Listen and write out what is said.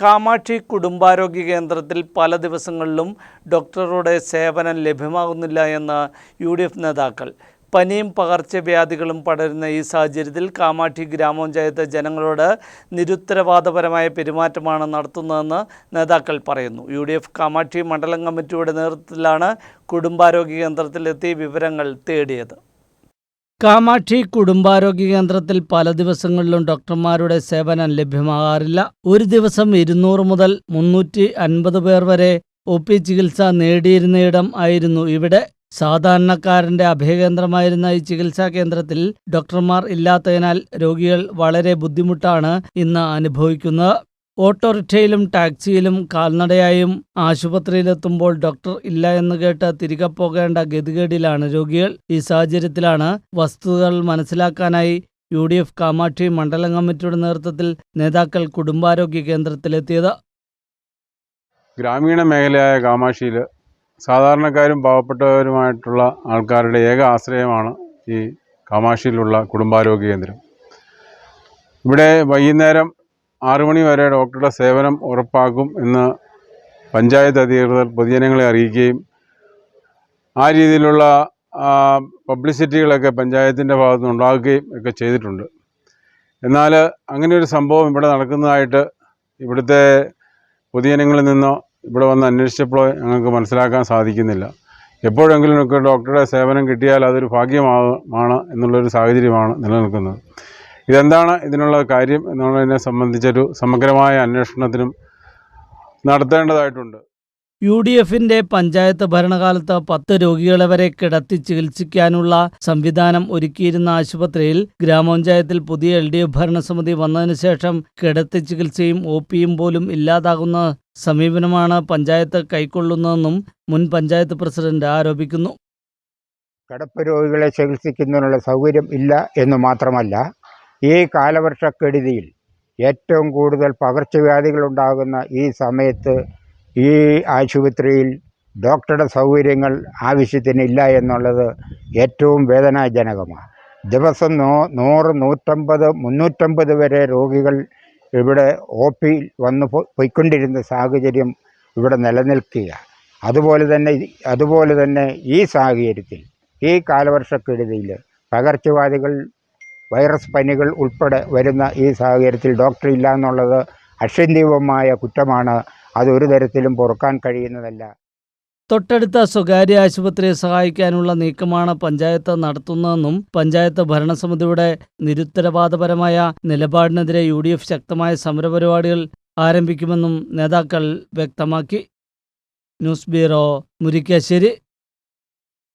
കാമാക്ഷി കുടുംബാരോഗ്യ കേന്ദ്രത്തിൽ പല ദിവസങ്ങളിലും ഡോക്ടറുടെ സേവനം ലഭ്യമാകുന്നില്ല എന്ന് യു ഡി എഫ് നേതാക്കൾ. പനിയും പകർച്ചവ്യാധികളും പടരുന്ന ഈ സാഹചര്യത്തിൽ കാമാക്ഷി ഗ്രാമപഞ്ചായത്ത് ജനങ്ങളോട് നിരുത്തരവാദപരമായ പെരുമാറ്റമാണ് നടത്തുന്നതെന്ന് നേതാക്കൾ പറയുന്നു. യു ഡി എഫ് കാമാക്ഷി മണ്ഡലം കമ്മിറ്റിയുടെ നേതൃത്വത്തിലാണ് കുടുംബാരോഗ്യ കേന്ദ്രത്തിലെത്തി വിവരങ്ങൾ തേടിയത്. കാമാക്ഷി കുടുംബാരോഗ്യ കേന്ദ്രത്തിൽ പല ദിവസങ്ങളിലും ഡോക്ടർമാരുടെ സേവനം ലഭ്യമാകാറില്ല. ഒരു ദിവസം ഇരുന്നൂറ് മുതൽ മുന്നൂറ്റി അൻപത് പേർ വരെ ഒ പി ചികിത്സ നേടിയിരുന്നയിടം ആയിരുന്നു ഇവിടെ. സാധാരണക്കാരന്റെ അഭയകേന്ദ്രമായിരുന്ന ഈ ചികിത്സാ കേന്ദ്രത്തിൽ ഡോക്ടർമാർ ഇല്ലാത്തതിനാൽ രോഗികൾ വളരെ ബുദ്ധിമുട്ടാണ് ഇന്ന് അനുഭവിക്കുന്നത്. ഓട്ടോറിക്ഷയിലും ടാക്സിയിലും കാൽനടയായും ആശുപത്രിയിലെത്തുമ്പോൾ ഡോക്ടർ ഇല്ല എന്ന് കേട്ട് തിരികെ പോകേണ്ട ഗതികേടിലാണ് രോഗികൾ. ഈ സാഹചര്യത്തിലാണ് വസ്തുതകൾ മനസ്സിലാക്കാനായി യു ഡി എഫ് കാമാക്ഷി മണ്ഡലം കമ്മിറ്റിയുടെ നേതൃത്വത്തിൽ നേതാക്കൾ കുടുംബാരോഗ്യ കേന്ദ്രത്തിലെത്തിയത്. ഗ്രാമീണ മേഖലയായ കാമാക്ഷിയിൽ സാധാരണക്കാരും പാവപ്പെട്ടവരുമായിട്ടുള്ള ആൾക്കാരുടെ ഏക ആശ്രയമാണ് ഈ കാമാക്ഷിയിലുള്ള കുടുംബാരോഗ്യ കേന്ദ്രം. ഇവിടെ വൈകുന്നേരം ആറു മണി വരെ ഡോക്ടറുടെ സേവനം ഉറപ്പാക്കും എന്ന് പഞ്ചായത്ത് അധികൃതർ പൊതുജനങ്ങളെ അറിയിക്കുകയും ആ രീതിയിലുള്ള പബ്ലിസിറ്റികളൊക്കെ പഞ്ചായത്തിന്റെ ഭാഗത്ത് നിന്ന് ഉണ്ടാക്കുകയും ഒക്കെ ചെയ്തിട്ടുണ്ട്. എന്നാൽ അങ്ങനെ ഒരു സംഭവം ഇവിടെ നടക്കുന്നതായിട്ട് ഇവിടുത്തെ പൊതുജനങ്ങളിൽ നിന്നോ ഇവിടെ വന്ന് അന്വേഷിച്ചപ്പോഴോ ഞങ്ങൾക്ക് മനസ്സിലാക്കാൻ സാധിക്കുന്നില്ല. എപ്പോഴെങ്കിലും ഒക്കെ ഡോക്ടറുടെ സേവനം കിട്ടിയാൽ അതൊരു ഭാഗ്യമാണ് എന്നുള്ളൊരു സാഹചര്യമാണ് നിലനിൽക്കുന്നത്. ഇതെന്താണ് ഇതിനുള്ള കാര്യം എന്നുള്ളതിനെ സംബന്ധിച്ചൊരു സമഗ്രമായ അന്വേഷണത്തിനും നടത്തേണ്ടതായിട്ടുണ്ട്. യു ഡി എഫിന്റെ പഞ്ചായത്ത് ഭരണകാലത്ത് പത്ത് രോഗികളെ വരെ കിടത്തി ചികിത്സിക്കാനുള്ള സംവിധാനം ഒരുക്കിയിരുന്ന ആശുപത്രിയിൽ ഗ്രാമപഞ്ചായത്തിൽ പുതിയ എൽ ഡി എഫ് ഭരണസമിതി വന്നതിന് ശേഷം കിടത്തി ചികിത്സയും ഒ പിയും പോലും ഇല്ലാതാകുന്ന സമീപനമാണ് പഞ്ചായത്ത് കൈക്കൊള്ളുന്നതെന്നും മുൻ പഞ്ചായത്ത് പ്രസിഡന്റ് ആരോപിക്കുന്നു. കിടപ്പ് രോഗികളെ ചികിത്സിക്കുന്നതിനുള്ള സൗകര്യം ഇല്ല എന്ന് മാത്രമല്ല ഈ കാലവർഷക്കെടുതിയിൽ ഏറ്റവും കൂടുതൽ പകർച്ചവ്യാധികൾ ഉണ്ടാകുന്ന ഈ സമയത്ത് ഈ ആശുപത്രിയിൽ ഡോക്ടറുടെ സൗകര്യങ്ങൾ ആവശ്യത്തിനില്ല എന്നുള്ളത് ഏറ്റവും വേദനാജനകമാണ്. ദിവസം നൂ നൂറ് നൂറ്റമ്പത് മുന്നൂറ്റമ്പത് വരെ രോഗികൾ ഇവിടെ ഒ പിയിൽ വന്ന് പോയിക്കൊണ്ടിരുന്ന സാഹചര്യം ഇവിടെ നിലനിൽക്കുക അതുപോലെ തന്നെ അതുപോലെ തന്നെ ഈ സാഹചര്യത്തിൽ ഈ കാലവർഷക്കെടുതിയിൽ പകർച്ചവ്യാധികൾ വൈറസ് പനികൾ ഉൾപ്പെടെ വരുന്ന ഈ സാഹചര്യത്തിൽ ഡോക്ടർ ഇല്ല എന്നുള്ളത് അക്ഷന്തീവമായ കുറ്റമാണ് അതൊരു തരത്തിലും പൊറുക്കാൻ കഴിയുന്നതല്ല. തൊട്ടടുത്ത സ്വകാര്യ ആശുപത്രിയെ സഹായിക്കാനുള്ള നീക്കമാണ് പഞ്ചായത്ത് നടത്തുന്നതെന്നും പഞ്ചായത്ത് ഭരണസമിതിയുടെ നിരുത്തരവാദപരമായ നിലപാടിനെതിരെ യു ഡി എഫ് ശക്തമായ സമരപരിപാടികൾ ആരംഭിക്കുമെന്നും നേതാക്കൾ വ്യക്തമാക്കി. News bureau Murikkassery.